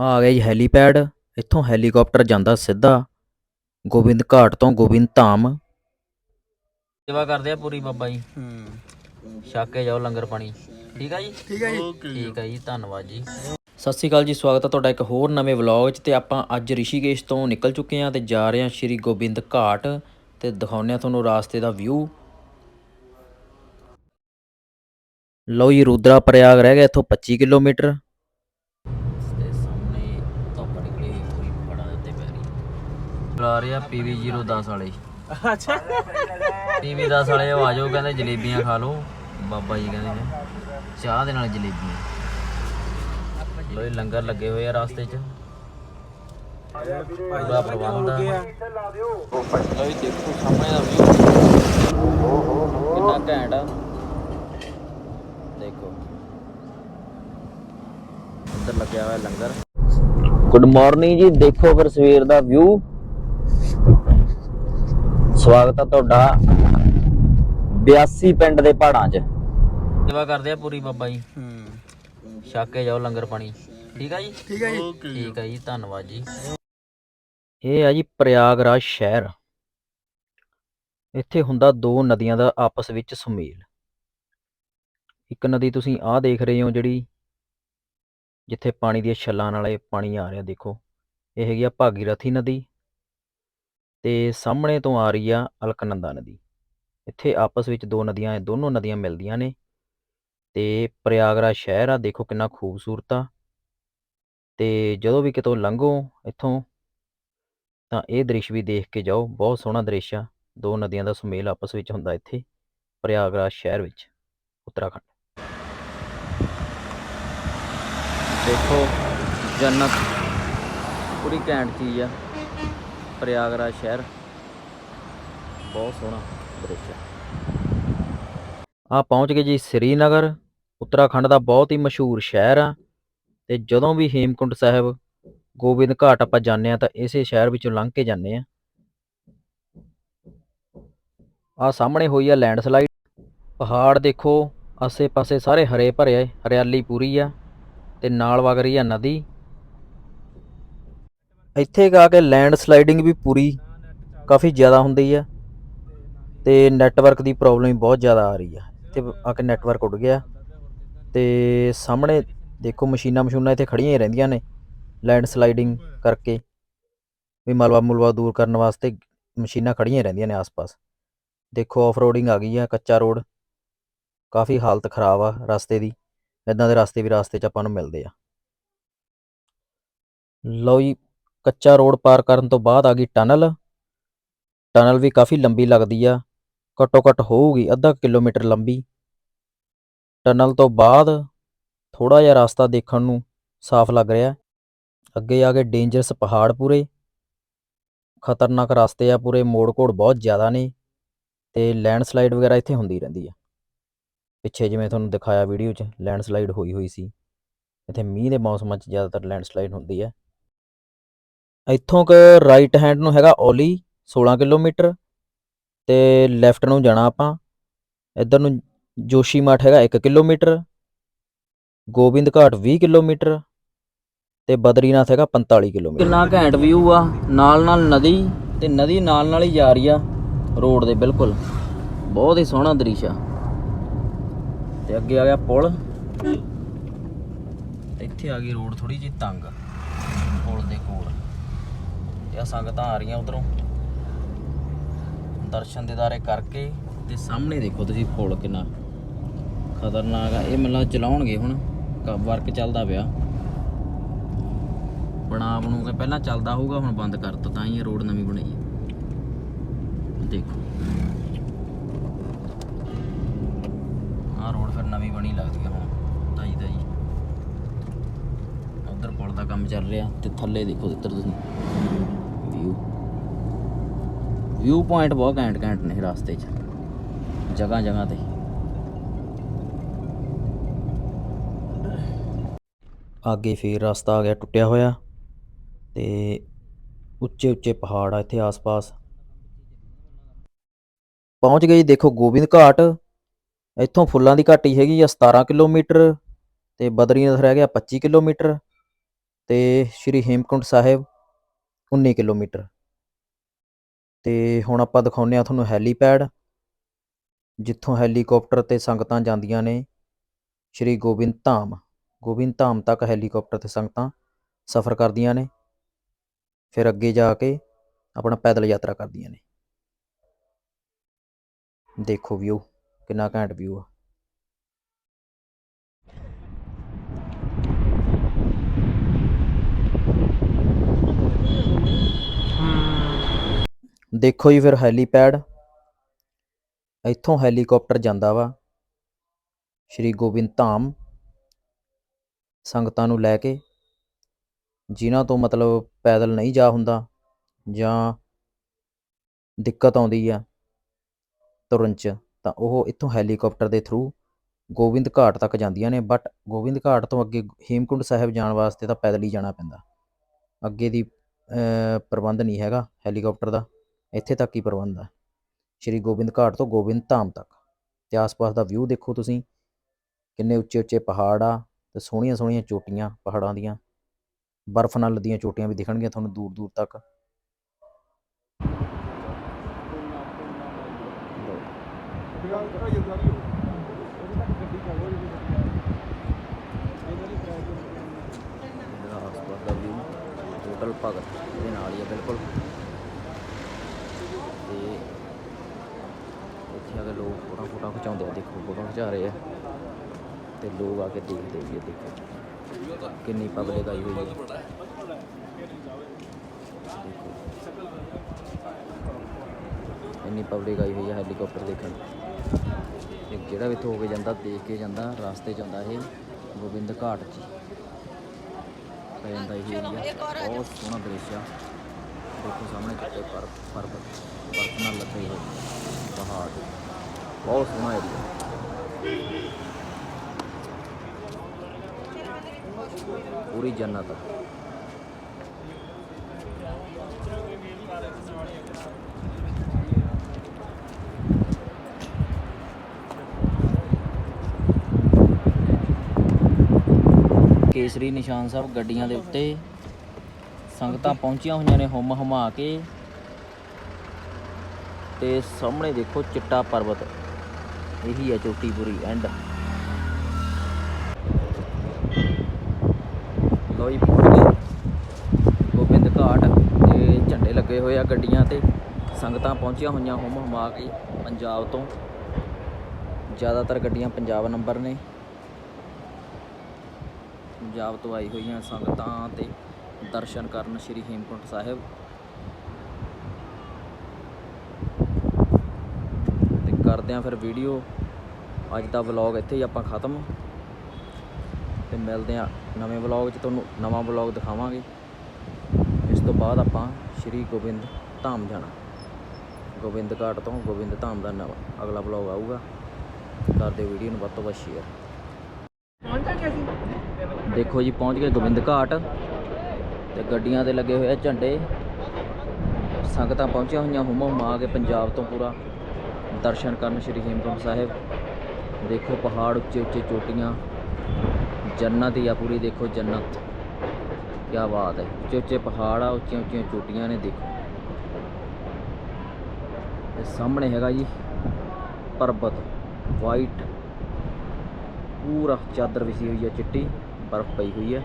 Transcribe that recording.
ਆ ਗਿਆ ਜੀ ਹੈਲੀਪੈਡ ਇੱਥੋਂ ਹੈਲੀਕਾਪਟਰ ਜਾਂਦਾ ਸਿੱਧਾ ਗੋਬਿੰਦ ਘਾਟ ਤੋਂ ਗੋਬਿੰਦ ਧਾਮ। ਸੇਵਾ ਕਰਦੇ ਆ ਪੂਰੀ ਬਾਬਾ ਜੀ। ਹੂੰ। ਛੱਕ ਕੇ ਜਾਓ ਲੰਗਰ ਪਾਣੀ। ਠੀਕ ਆ ਜੀ? ਠੀਕ ਹੈ ਜੀ। ਠੀਕ ਆ ਜੀ ਧੰਨਵਾਦ ਜੀ। ਸਤਿ ਸ਼੍ਰੀ ਅਕਾਲ ਜੀ ਸਵਾਗਤ ਹੈ ਤੁਹਾਡਾ ਇੱਕ ਹੋਰ ਨਵੇਂ ਵਲੌਗ 'ਚ ਤੇ ਆਪਾਂ ਅੱਜ ਰਿਸ਼ੀਕੇਸ਼ ਤੋਂ ਨਿਕਲ ਚੁੱਕੇ ਹਾਂ ਤੇ ਜਾ ਰਹੇ ਹਾਂ ਸ਼੍ਰੀ ਗੋਬਿੰਦ ਘਾਟ ਤੇ ਦਿਖਾਉਂਦੇ ਹਾਂ ਤੁਹਾਨੂੰ ਰਾਸਤੇ ਦਾ ਵਿਊ ਲਓ ਜੀ ਰੁਦਰਾ ਪ੍ਰਯਾਗ ਰਹਿ ਗਿਆ ਇੱਥੋਂ 25 ਕਿਲੋਮੀਟਰ ਤੇ ਸਾਹਮਣੇ ਧੁੱਪ ਨਿਕਲੀ ਹੋਈ ਪੂਰੀ ਫੜਾ ਦਿੱਤੇ ਪੈਰੀ ਬੁਲਾ ਰਿਹਾ ਪੀਵੀ 010 ਵਾਲੇ। ਅੱਛਾ। ਪੀਵੀ 10 ਵਾਲੇ ਉਹ ਆ ਜਾਓ ਕਹਿੰਦੇ ਜਲੇਬੀਆਂ ਖਾ ਲਓ। ਬਾਬਾ ਜੀ ਕਹਿੰਦੇ ਨੇ ਚਾਹ ਦੇ ਨਾਲ ਜਲੇਬੀਆਂ। ਲੋ ਇਹ ਲੰਗਰ ਲੱਗੇ ਹੋਏ ਆ ਰਾਸਤੇ 'ਚ। ਪੂਰਾ ਪ੍ਰਬੰਧ ਆ। ਲੋ ਇਹ ਦੇਖੋ ਸਾਹਮਣੇ ਦਾ ਵਿਊ ਕਿੰਨਾ ਘੈਂਟ ਆ। ਦੇਖੋ। ਅੰਦਰ ਲੱਗਿਆ ਹੋਇਆ ਲੰਗਰ। ਗੁੱਡ ਮਾਰਨਿੰਗ ਜੀ ਦੇਖੋ ਫਿਰ ਸਵੇਰ ਦਾ ਵਿਊ ਸਵਾਗਤ ਹੈ ਤੁਹਾਡਾ 82 ਪਿੰਡ ਦੇ ਪਹਾੜਾਂ 'ਚ। ਸੇਵਾ ਕਰਦੇ ਆ ਪੂਰੀ ਬਾਬਾ ਜੀ। ਹੂੰ ਛੱਕ ਕੇ ਜਾਓ ਲੰਗਰ ਪਾਣੀ। ਠੀਕ ਆ ਜੀ? ਠੀਕ ਹੈ ਜੀ। ਠੀਕ ਆ ਜੀ। ਧੰਨਵਾਦ ਜੀ। ਇਹ ਆ ਜੀ ਪ੍ਰਯਾਗਰਾਜ ਸ਼ਹਿਰ। ਇੱਥੇ ਹੁੰਦਾ ਦੋ ਨਦੀਆਂ ਦਾ ਆਪਸ ਵਿੱਚ ਸੁਮੇਲ। ਇੱਕ ਨਦੀ ਤੁਸੀਂ ਆਹ ਦੇਖ ਰਹੇ ਹੋ ਜਿਹੜੀ ਜਿੱਥੇ ਪਾਣੀ ਦੀਆਂ ਛੱਲਾਂ ਨਾਲ ਪਾਣੀ ਆ ਰਿਹਾ ਦੇਖੋ। ਇਹ ਹੈਗੀ ਆ ਭਾਗੀਰਥੀ ਨਦੀ। ਤੇ ਸਾਹਮਣੇ ਤੋਂ ਆ ਰਹੀ ਆ ਅਲਕਨੰਦਾ ਨਦੀ। ਇੱਥੇ ਆਪਸ ਵਿੱਚ ਦੋ ਨਦੀਆਂ ਇਹ ਦੋਨੋਂ ਨਦੀਆਂ ਮਿਲਦੀਆਂ ਨੇ ਤੇ ਪ੍ਰਯਾਗਰਾਜ ਸ਼ਹਿਰ ਆ, ਦੇਖੋ ਕਿੰਨਾ ਖੂਬਸੂਰਤ ਆ। ਤੇ ਜਦੋਂ ਵੀ ਕਿਤੋਂ ਲੰਘੋ ਇੱਥੋਂ, ਤਾਂ ਇਹ ਦ੍ਰਿਸ਼ ਵੀ ਦੇਖ ਕੇ ਜਾਓ, ਬਹੁਤ ਸੋਹਣਾ ਦ੍ਰਿਸ਼ ਆ। ਦੋ ਨਦੀਆਂ ਦਾ ਸੁਮੇਲ ਆਪਸ ਵਿੱਚ ਹੁੰਦਾ ਇੱਥੇ, ਪ੍ਰਯਾਗਰਾਜ ਸ਼ਹਿਰ ਵਿੱਚ, ਉੱਤਰਾਖੰਡ। ਦੇਖੋ, ਜੰਨਤ, ਪੂਰੀ ਘੈਂਟ ਚੀਜ਼ ਆ। ਪ੍ਰਯਾਗਰਾਜ ਸ਼ਹਿਰ। ਬਹੁਤ ਸੋਹਣਾ ਦ੍ਰਿਸ਼ ਆ ਆ ਪਹੁੰਚ ਗਏ ਜੀ ਸ੍ਰੀਨਗਰ। ਉੱਤਰਾਖੰਡ ਦਾ ਬਹੁਤ ਹੀ ਮਸ਼ਹੂਰ ਸ਼ਹਿਰ ਆ। ਤੇ ਜਦੋਂ ਵੀ ਹੇਮਕੁੰਟ ਸਾਹਿਬ ਗੋਬਿੰਦ ਘਾਟ ਆਪਾਂ ਜਾਂਦੇ ਆ ਤਾਂ ਇਸੇ ਸ਼ਹਿਰ ਵਿੱਚੋਂ ਲੰਘ ਕੇ ਜਾਂਦੇ ਆ ਆ ਸਾਹਮਣੇ ਹੋਈ ਆ ਲੈਂਡਸਲਾਈਡ। ਪਹਾੜ ਦੇਖੋ, ਆਸੇ-ਪਾਸੇ ਸਾਰੇ ਹਰੇ ਭਰੇ ਆ, ਹਰਿਆਲੀ ਪੂਰੀ ਆ। ਤੇ ਨਾਲ ਵਗ ਰਹੀ ਆ ਨਦੀ। ਇੱਥੇ ਆ ਕੇ ਲੈਂਡਸਲਾਈਡਿੰਗ ਵੀ ਪੂਰੀ ਕਾਫੀ ਜ਼ਿਆਦਾ ਹੁੰਦੀ ਆ ਤੇ ਨੈਟਵਰਕ ਦੀ ਪ੍ਰੋਬਲਮ ਬਹੁਤ ਜ਼ਿਆਦਾ ਆ ਰਹੀ ਆ। ਇੱਥੇ ਆ ਕੇ ਨੈਟਵਰਕ ਉੱਡ ਗਿਆ ਤੇ ਸਾਹਮਣੇ ਦੇਖੋ ਮਸ਼ੀਨਾਂ ਮਸ਼ੂਨਾਂ ਇੱਥੇ ਖੜੀਆਂ ਹੀ ਰਹਿੰਦੀਆਂ ਨੇ ਲੈਂਡ ਸਲਾਈਡਿੰਗ ਕਰਕੇ ਵੀ ਮਲਵਾ ਮੁਲਵਾ ਦੂਰ ਕਰਨ ਵਾਸਤੇ ਮਸ਼ੀਨਾਂ ਖੜੀਆਂ ਰਹਿੰਦੀਆਂ ਨੇ ਆਸ-ਪਾਸ। ਦੇਖੋ ਆਫਰੋਡਿੰਗ ਆ ਗਈ ਆ, ਕੱਚਾ ਰੋਡ ਕਾਫੀ ਹਾਲਤ ਖਰਾਬ ਆ ਰਸਤੇ ਦੀ ਇਦਾਂ ਦੇ ਰਸਤੇ ਵੀ ਰਸਤੇ 'ਚ ਆਪਾਂ ਨੂੰ ਮਿਲਦੇ ਆ। ਲਓ ਜੀ ਕੱਚਾ ਰੋਡ ਪਾਰ ਕਰਨ ਤੋਂ ਬਾਅਦ ਆ ਗਈ ਟਨਲ। ਟਨਲ ਵੀ ਕਾਫੀ ਲੰਬੀ ਲੱਗਦੀ ਆ, ਘੱਟੋ ਘੱਟ ਹੋਊਗੀ ਅੱਧਾ ਕਿਲੋਮੀਟਰ ਲੰਬੀ। ਟਨਲ ਤੋਂ ਬਾਅਦ ਥੋੜਾ ਜਿਹਾ ਰਸਤਾ ਦੇਖਣ ਨੂੰ ਸਾਫ਼ ਲੱਗ ਰਿਹਾ ਅੱਗੇ ਆ ਕੇ ਡੇਂਜਰਸ ਪਹਾੜ ਪੂਰੇ। ਖਤਰਨਾਕ ਰਸਤੇ ਆ ਪੂਰੇ ਮੋੜ ਘੋੜ ਬਹੁਤ ਜ਼ਿਆਦਾ ਨੇ ਤੇ ਲੈਂਡਸਲਾਈਡ ਵਗੈਰਾ ਇੱਥੇ ਹੁੰਦੀ ਰਹਿੰਦੀ ਆ। ਪਿੱਛੇ ਜਿਵੇਂ ਤੁਹਾਨੂੰ ਦਿਖਾਇਆ ਵੀਡੀਓ 'ਚ ਲੈਂਡਸਲਾਈਡ ਹੋਈ ਹੋਈ ਸੀ। ਇੱਥੇ ਮੀਂਹ ਦੇ ਮੌਸਮਾਂ 'ਚ ਜ਼ਿਆਦਾਤਰ ਲੈਂਡਸਲਾਈਡ ਹੁੰਦੀ ਹੈ ਇੱਥੋਂ ਕ ਰਾਈਟ ਹੈਂਡ ਨੂੰ ਹੈਗਾ ਓਲੀ 16 ਕਿਲੋਮੀਟਰ ਤੇ ਲੈਫਟ ਨੂੰ ਜਾਣਾ ਆਪਾਂ। ਇੱਧਰ ਨੂੰ ਜੋਸ਼ੀ ਮਠ ਹੈਗਾ 1 ਕਿਲੋਮੀਟਰ, ਗੋਬਿੰਦ ਘਾਟ 20 ਕਿਲੋਮੀਟਰ ਤੇ ਬਦਰੀਨਾਥ ਹੈਗਾ 45 ਕਿਲੋਮੀਟਰ। ਕਿੰਨਾ ਘੈਂਟ ਵਿਊ ਆ ਨਾਲ ਨਾਲ ਨਦੀ ਤੇ ਨਦੀ ਨਾਲ ਨਾਲ ਹੀ ਜਾ ਰਹੀ ਆ ਰੋਡ ਦੇ ਬਿਲਕੁਲ। ਬਹੁਤ ਹੀ ਸੋਹਣਾ ਦ੍ਰਿਸ਼ ਆ। ਤੇ ਅੱਗੇ ਆ ਗਿਆ ਪੁਲ। ਇੱਥੇ ਆ ਗਈ ਰੋਡ ਥੋੜੀ ਜਿਹੀ ਤੰਗ, ਪੁਲ ਦੇ ਕੋਲ। ਤੇ ਆ ਸੰਗਤਾਂ ਆ ਰਹੀਆਂ ਉਧਰੋਂ। ਦਰਸ਼ਨ ਦਿਦਾਰੇ ਕਰਕੇ ਤੇ ਸਾਹਮਣੇ ਦੇਖੋ ਤੁਸੀਂ ਪੁਲ ਕਿੰਨਾ ਖਤਰਨਾਕ ਆ। ਇਹ ਮਤਲਬ ਚਲਾਉਣਗੇ ਹੁਣ। ਵਰਕ ਚੱਲਦਾ ਪਿਆ। ਬਣਾ ਬਣੂ ਕੇ ਪਹਿਲਾਂ ਚੱਲਦਾ ਹੋਊਗਾ, ਹੁਣ ਬੰਦ ਕਰਤਾ, ਤਾਂ ਹੀ ਇਹ ਰੋਡ ਨਵੀਂ ਬਣਾਈ ਹੈ। ਦੇਖੋ। ਆਹ ਰੋਡ ਫਿਰ ਨਵੀਂ ਬਣੀ ਲੱਗਦੀ ਹੈ ਹੁਣ, ਤਾਈ ਤਾਈ। ਉਧਰ ਪੁਲ ਦਾ ਕੰਮ ਚੱਲ ਰਿਹਾ ਤੇ ਥੱਲੇ ਦੇਖੋ ਇੱਧਰ ਤੁਸੀਂ। ਵਿਊ ਵਿਊ ਪੁਆਇੰਟ ਬਹੁਤ ਘੈਂਟ ਘੈਂਟ ਨੇ ਰਸਤੇ 'ਚ। ਜਗ੍ਹਾ ਜਗ੍ਹਾ ਤੇ। ਅੱਗੇ ਫੇਰ ਰਸਤਾ ਆ ਗਿਆ ਟੁੱਟਿਆ ਹੋਇਆ ਤੇ ਉੱਚੇ ਉੱਚੇ ਪਹਾੜ ਆ ਇੱਥੇ ਆਸ-ਪਾਸ। ਪਹੁੰਚ ਗਏ ਦੇਖੋ ਗੋਬਿੰਦ ਘਾਟ। ਇੱਥੋਂ ਫੁੱਲਾਂ ਦੀ ਘਾਟੀ ਹੈਗੀ ਆ 17 ਕਿਲੋਮੀਟਰ ਤੇ ਬਦਰੀਨਾਥ ਰਹਿ ਗਿਆ 25 ਕਿਲੋਮੀਟਰ ਤੇ ਸ਼੍ਰੀ ਹੇਮਕੁੰਟ ਸਾਹਿਬ। 19 ਕਿਲੋਮੀਟਰ। ਤੇ ਹੁਣ ਆਪਾਂ ਦਿਖਾਉਂਦੇ ਆ ਤੁਹਾਨੂੰ ਹੈਲੀਪੈਡ, ਜਿੱਥੋਂ ਹੈਲੀਕਾਪਟਰ ਤੇ ਸੰਗਤਾਂ ਜਾਂਦੀਆਂ ਨੇ, ਸ਼੍ਰੀ ਗੋਬਿੰਦ ਧਾਮ। ਗੋਬਿੰਦ ਧਾਮ ਤੱਕ ਹੈਲੀਕਾਪਟਰ ਤੇ ਸੰਗਤਾਂ ਸਫ਼ਰ ਕਰਦੀਆਂ ਨੇ। ਫਿਰ ਅੱਗੇ ਜਾ ਕੇ ਆਪਣਾ ਪੈਦਲ ਯਾਤਰਾ ਕਰਦੀਆਂ ਨੇ। ਦੇਖੋ ਵਿਊ, ਕਿੰਨਾ ਘੈਂਟ ਵਿਊ ਆ। ਦੇਖੋ ਜੀ ਫਿਰ ਹੈਲੀਪੈਡ। ਇੱਥੋਂ ਹੈਲੀਕਾਪਟਰ ਜਾਂਦਾ ਵਾ। ਸ਼੍ਰੀ ਗੋਬਿੰਦ ਧਾਮ ਸੰਗਤਾਂ ਨੂੰ ਲੈ ਕੇ, ਜਿਨ੍ਹਾਂ ਤੋਂ ਮਤਲਬ ਪੈਦਲ ਨਹੀਂ ਜਾ ਹੁੰਦਾ ਜਾਂ ਦਿੱਕਤ ਆਉਂਦੀ ਆ ਤੁਰਨ 'ਚ, ਤਾਂ ਉਹ ਇੱਥੋਂ ਹੈਲੀਕਾਪਟਰ ਦੇ ਥਰੂ ਗੋਬਿੰਦ ਘਾਟ ਤੱਕ ਜਾਂਦੀਆਂ ਨੇ। ਬਟ ਗੋਬਿੰਦ ਘਾਟ ਤੋਂ ਅੱਗੇ ਹੇਮਕੁੰਡ ਸਾਹਿਬ ਜਾਣ ਵਾਸਤੇ ਤਾਂ ਪੈਦਲ ਹੀ ਜਾਣਾ ਪੈਂਦਾ। ਅੱਗੇ ਦੀ ਪ੍ਰਬੰਧ ਨਹੀਂ ਹੈਗਾ ਹੈਲੀਕਾਪਟਰ ਦਾ। ਇੱਥੇ ਤੱਕ ਹੀ ਪ੍ਰਬੰਧ ਹੈ। ਸ਼੍ਰੀ ਗੋਬਿੰਦ ਘਾਟ ਤੋਂ ਗੋਬਿੰਦ ਧਾਮ ਤੱਕ। ਤੇ ਆਸ-ਪਾਸ ਦਾ ਵਿਊ ਦੇਖੋ ਤੁਸੀਂ। ਕਿੰਨੇ ਉੱਚੇ-ਉੱਚੇ ਪਹਾੜ ਆ ਤੇ ਸੋਹਣੀਆਂ-ਸੋਹਣੀਆਂ ਚੋਟੀਆਂ ਪਹਾੜਾਂ ਦੀਆਂ। ਬਰਫ਼ ਨਾਲ ਲੱਦੀਆਂ ਚੋਟੀਆਂ ਵੀ ਦਿਖਣਗੀਆਂ ਤੁਹਾਨੂੰ ਦੂਰ-ਦੂਰ ਤੱਕ। ਇਹਦਾ ਭਗਤ ਇਹਦੇ ਨਾਲ ਹੀ ਆ, ਬਿਲਕੁਲ ਤੇ ਇੱਥੇ ਆ ਕੇ ਲੋਕ ਫੋਟੋ ਫੋਟੋਆਂ ਖਿਚਾਉਂਦੇ ਆ, ਦੇਖੋ ਫੋਟੋ ਖਿਚਾ ਰਹੇ ਆ। ਤੇ ਲੋਕ ਆ ਕੇ ਦੇਖਦੇ ਵੀ ਆ, ਦੇਖੋ। ਕਿੰਨੀ ਪਬਲਿਕ ਆਈ ਹੋਈ ਹੈ ਦੇਖੋ ਇੰਨੀ ਪਬਲਿਕ ਆਈ ਹੋਈ ਹੈ ਹੈਲੀਕਾਪਟਰ ਦੇਖਣ। ਤੇ ਜਿਹੜਾ ਵੀ ਇੱਥੋਂ ਹੋ ਕੇ ਜਾਂਦਾ, ਦੇਖ ਕੇ ਜਾਂਦਾ, ਰਸਤੇ 'ਚ ਆਉਂਦਾ ਇਹ ਗੋਬਿੰਦ ਘਾਟ 'ਚ। ਪੈ ਜਾਂਦਾ ਇਹ ਬਹੁਤ ਸੋਹਣਾ ਦ੍ਰਿਸ਼ ਆ। ਦੇਖੋ ਸਾਹਮਣੇ ਚਿੱਟੇ ਪਰ ਪਰਬਤ ਨਾਲ ਲੱਦੇ ਹੋਏ ਪਹਾੜ। ਬਹੁਤ ਸੋਹਣਾ ਏਰੀਆ ਪੂਰੀ ਜੰਨਤ ਆ ਕੇਸਰੀ ਨਿਸ਼ਾਨ ਸਾਹਿਬ ਗੱਡੀਆਂ ਦੇ ਉੱਤੇ। ਸੰਗਤਾਂ ਪਹੁੰਚੀਆਂ ਹੋਈਆਂ ਨੇ ਹੁਮ ਹਮਾ ਕੇ। ਤੇ ਸਾਹਮਣੇ ਦੇਖੋ ਚਿੱਟਾ ਪਰਬਤ। ਇਹੀ ਹੈ ਚੋਟੀ ਪੂਰੀ ਐਂਡ ਲੋਈ ਪਹੁੰਚ ਗੋਬਿੰਦ ਘਾਟ ਤੇ ਝੰਡੇ ਲੱਗੇ ਹੋਏ ਆ ਗੱਡੀਆਂ ਤੇ। ਸੰਗਤਾਂ ਪਹੁੰਚੀਆਂ ਹੋਈਆਂ ਹੁਮ ਹਮਾ ਕੇ ਪੰਜਾਬ ਤੋਂ। ਜ਼ਿਆਦਾਤਰ ਗੱਡੀਆਂ ਪੰਜਾਬ ਨੰਬਰ ਨੇ। ਪੰਜਾਬ ਤੋਂ ਆਈ ਹੋਈਆਂ ਸੰਗਤਾਂ ਤੇ ਦਰਸ਼ਨ ਕਰਨ ਸ੍ਰੀ ਹੇਮਕੁੰਟ ਸਾਹਿਬ ਤੇ ਕਰਦੇ ਆਂ ਫਿਰ ਵੀਡੀਓ। ਅੱਜ ਦਾ ਵਲੌਗ ਇੱਥੇ ਹੀ ਆਪਾਂ ਖਤਮ। ਤੇ ਮਿਲਦੇ ਆਂ ਨਵੇਂ ਵਲੌਗ 'ਚ, ਤੁਹਾਨੂੰ ਨਵਾਂ ਵਲੌਗ ਦਿਖਾਵਾਂਗੇ। ਇਸ ਤੋਂ ਬਾਅਦ ਆਪਾਂ ਸ੍ਰੀ ਗੋਬਿੰਦ ਧਾਮ ਜਾਣਾ। ਗੋਬਿੰਦ ਘਾਟ ਤੋਂ ਗੋਬਿੰਦ ਧਾਮ ਦਾ ਨਵਾਂ ਅਗਲਾ ਵਲੌਗ ਆਊਗਾ। ਕਰਦੇ ਵੀਡੀਓ ਨੂੰ ਵੱਧ ਤੋਂ ਵੱਧ ਸ਼ੇਅਰ ਦੇਖੋ ਜੀ, ਪਹੁੰਚ ਗਏ ਗੋਬਿੰਦ ਘਾਟ। ਤੇ ਗੱਡੀਆਂ ਤੇ ਲੱਗੇ ਹੋਏ ਆ ਝੰਡੇ। ਸੰਗਤਾਂ ਪਹੁੰਚੀਆਂ ਹੋਈਆਂ ਹੁਮ ਹੁਮਾ ਆ ਕੇ ਪੰਜਾਬ ਤੋਂ ਪੂਰਾ। ਦਰਸ਼ਨ ਕਰਨ ਸ਼੍ਰੀ ਹੇਮਕੁੰਟ ਸਾਹਿਬ ਦੇਖੋ ਪਹਾੜ ਉੱਚੇ ਉੱਚੇ ਚੋਟੀਆਂ ਜੰਨਤ ਹੀ ਆ ਪੂਰੀ ਦੇਖੋ ਜੰਨਤ ਕੀ ਬਾਤ ਹੈ ਉੱਚੇ ਉੱਚੇ ਪਹਾੜ ਆ ਉੱਚੀਆਂ ਉੱਚੀਆਂ ਚੋਟੀਆਂ ਨੇ ਦੇਖੋ ਤੇ ਸਾਹਮਣੇ ਹੈਗਾ ਜੀ ਪਰਬਤ ਵਾਈਟ ਪੂਰਾ ਚਾਦਰ ਵਿਛੀ ਹੋਈ ਹੈ ਚਿੱਟੀ ਬਰਫ਼ ਪਈ ਹੋਈ ਹੈ